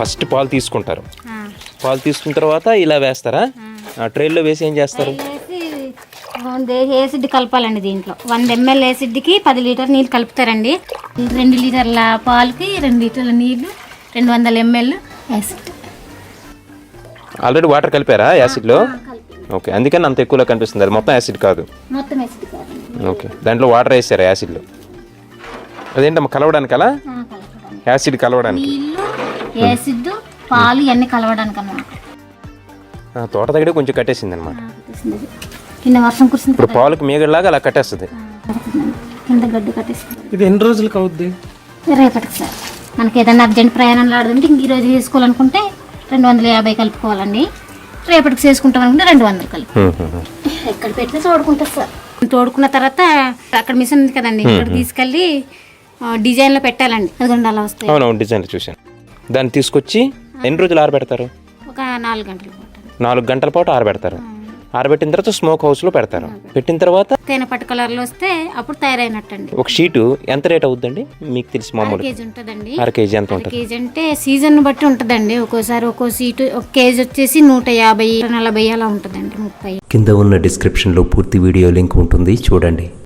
First పాలు తీసుకుంటారు. పాలు తీసుకున్న తర్వాత ఇలా వేస్తారా? ఆ. ట్రైల్లో వేసి ఏం చేస్తారు? ఏసిడ్ కలపాలండి దీంట్లో. వంద ఎంఎల్ ఏసిడ్కి పది లీటర్ నీళ్ళు కలుపుతారండి. రెండు లీటర్ల పాలకి రెండు లీటర్ల నీళ్ళు రెండు వందల ఎంఎల్ యాసిడ్ ఆల్రెడీ వాటర్ కలిపారా యాసిడ్లో? ఓకే అందుకని అంత ఎక్కువలో కనిపిస్తుంది అది. మొత్తం యాసిడ్ కాదు. మొత్తం యాసిడ్ ఓకే దాంట్లో వాటర్ వేసారా యాసిడ్లో? అదేంటమ్మా కలవడానికి అలా యాసిడ్ కలవడానికి. నీళ్ళు యాసిడ్ పాలు ఇవన్నీ కలవడానికి అన్నమాట తోట దగ్గర కొంచెం కట్టేసింది అనమాట అది. కింద వర్షం కురిసింది ఇప్పుడు పాలకు మేగడలాగా అలా కట్టేస్తుంది. కింద గడ్డి కట్టేసింది. ఇది ఎన్ని రోజులకు అవుద్ది? రేపటికి సార్. మనకి ఏదైనా అర్జెంట్ ప్రయాణంలో ఆడుతుంటే ఇంక ఈరోజు చేసుకోవాలనుకుంటే రెండు వందల యాభై కలుపుకోవాలండి. రేపటికి చేసుకుంటాం అనుకుంటే రెండు వందలు కలుపు. ఎక్కడ పెట్టినా తోడుకుంటుంది సార్. తోడుకున్న తర్వాత అక్కడ మిషన్ ఉంది కదండి ఇక్కడ తీసుకెళ్ళి డిజైన్లో పెట్టాలండి. అదిగోండి అలా వస్తాయి. అవునవును డిజైన్లు చూశాను. దాన్ని తీసుకొచ్చి ఎన్ని రోజులు ఆరబెడతారు? ఒక నాలుగు గంటలు నాలుగు గంటల పాటు ఆరబెడతారు. ఆరబెట్టిన తర్వాత స్మోక్ హౌస్లో పెడతారు. పెట్టిన తర్వాత తేనె పట్టు కలర్లో వస్తే అప్పుడు తయారైనట్టండి. ఒక షీటు ఎంత రేట్ అవుద్దండి? మీకు తెలిసి మామూలు కేజీ ఉంటుందండి. అర కేజీ ఎంత ఉంటుంది? కేజీ అంటే సీజన్ బట్టి ఉంటుందండి. ఒక్కోసారి ఒక్కో సీటు ఒక కేజీ వచ్చేసి నూట యాభై నలభై అలా ఉంటుందండి ముప్పై. కింద ఉన్న డిస్క్రిప్షన్లో పూర్తి వీడియో లింక్ ఉంటుంది. చూడండి.